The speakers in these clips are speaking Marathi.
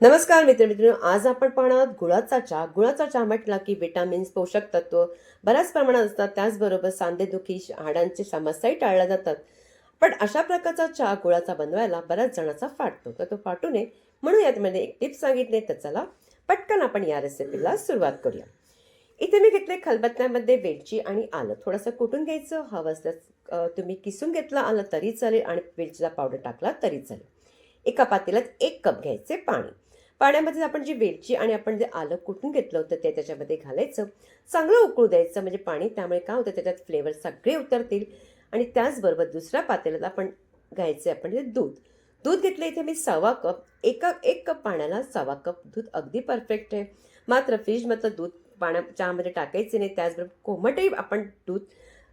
नमस्कार मित्रमित्रांनो आज आपण पाहणार गुळाचा चहा. गुळाचा चहा म्हटला की विटामिन्स पोषक तत्व बऱ्याच प्रमाणात असतात. त्याचबरोबर सांधेदुखी हाडांची समस्याही टाळल्या जातात. पण अशा प्रकारचा चहा गुळाचा बनवायला बऱ्याच जणाचा फाटतो तर तो फाटू नये म्हणून यात मध्ये एक टिप्स सांगितले. तर चला पटकन आपण या रेसिपीला सुरुवात करूया. इथे मी घेतले खलबत्त्यामध्ये वेलची आणि आलं. थोडंसं कुटून घ्यायचं. हवं असल्यास तुम्ही किसून घेतलं आलं तरी चालेल आणि वेलचीचा पावडर टाकला तरी चालेल. एका पातेल्यात एक कप घ्यायचे पाणी. पाण्यामध्ये आपण जी वेलची आणि आपण जे आलं कुठून घेतलं होतं ते त्याच्यामध्ये घालायचं. चांगलं उकळू द्यायचं म्हणजे पाणी त्यामुळे काय होतं त्याच्यात फ्लेवर सगळे उतरतील. आणि त्याचबरोबर दुसऱ्या पातेल्यात आपण घ्यायचे आपण ते दूध. दूध घेतलं इथे मी सव्वा कप एका एक कप पाण्याला सवा कप दूध अगदी परफेक्ट आहे. मात्र फ्रीजमधलं दूध पाण्या चहामध्ये टाकायचे नाही त्याचबरोबर कोमटही आपण दूध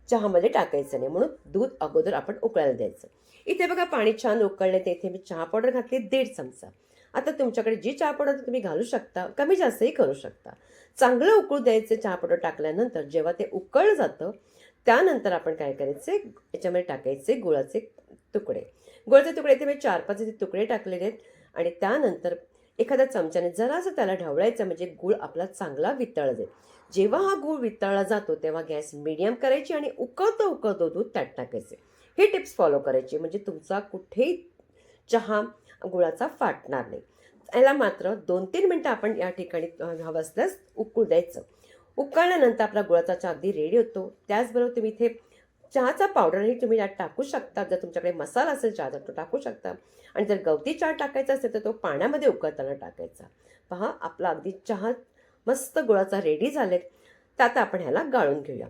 चहामध्ये टाकायचं नाही म्हणून दूध अगोदर आपण उकळायला द्यायचं. इथे बघा पाणी छान उकळले ते इथे मी चहा पावडर घातली दीड चमचा. आता तुमच्याकडे जी चहापडं तुम्ही घालू शकता कमी जास्तही करू शकता. चांगलं उकळू द्यायचं चहापडं टाकल्यानंतर जेव्हा ते उकळलं जातं त्यानंतर आपण काय करायचे याच्यामध्ये टाकायचे गुळाचे तुकडे. गुळाचे तुकडे ते मी चार पाच इथे तुकडे टाकलेले आहेत आणि त्यानंतर एखाद्या चमच्याने जरासं त्याला ढवळायचं म्हणजे गूळ आपला चांगला वितळ जाईल. जेव्हा हा गूळ वितळला जातो तेव्हा गॅस मिडियम करायची आणि उकळतं उकळतो दूध त्यात टाकायचे. हे टिप्स फॉलो करायची म्हणजे तुमचा कुठेही चहा गुळाचा फाटणार नाही. याला मात्र दोन तीन मिनटं आपण या ठिकाणी हवं असल्यास उकळू द्यायचं. उकळल्यानंतर आपला गुळाचा चहा अगदी रेडी होतो. त्याचबरोबर तुम्ही इथे चहाचा पावडरही तुम्ही यात टाकू शकता. जर तुमच्याकडे मसाला असेल चहाचा तो टाकू शकता. आणि जर गवती चहा टाकायचा असेल तर तो पाण्यामध्ये उकळताना टाकायचा. पहा आपला अगदी चहा मस्त गुळाचा रेडी झालेत. त्यात आपण ह्याला गाळून घेऊया.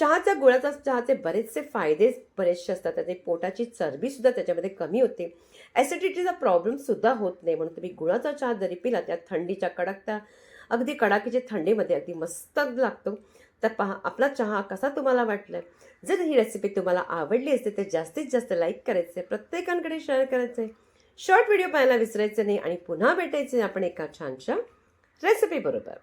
चहाच्या गुळाचा चहाचे बरेचसे फायदे बरेचसे असतात. त्याचे पोटाची चरबीसुद्धा त्याच्यामध्ये कमी होते. ॲसिडिटीचा प्रॉब्लेमसुद्धा होत नाही. म्हणून तुम्ही गुळाचा चहा जरी पिला त्या थंडीच्या कडकता अगदी कडाकीच्या थंडीमध्ये अगदी मस्त लागतो. तर पहा आपला चहा कसा तुम्हाला वाटला जर ही रेसिपी तुम्हाला आवडली असते तर जास्तीत जास्त लाईक करायचे प्रत्येकांकडे शेअर करायचे. शॉर्ट व्हिडिओ पाहायला विसरायचे नाही आणि पुन्हा भेटायचे आपण एका छानशा रेसिपीबरोबर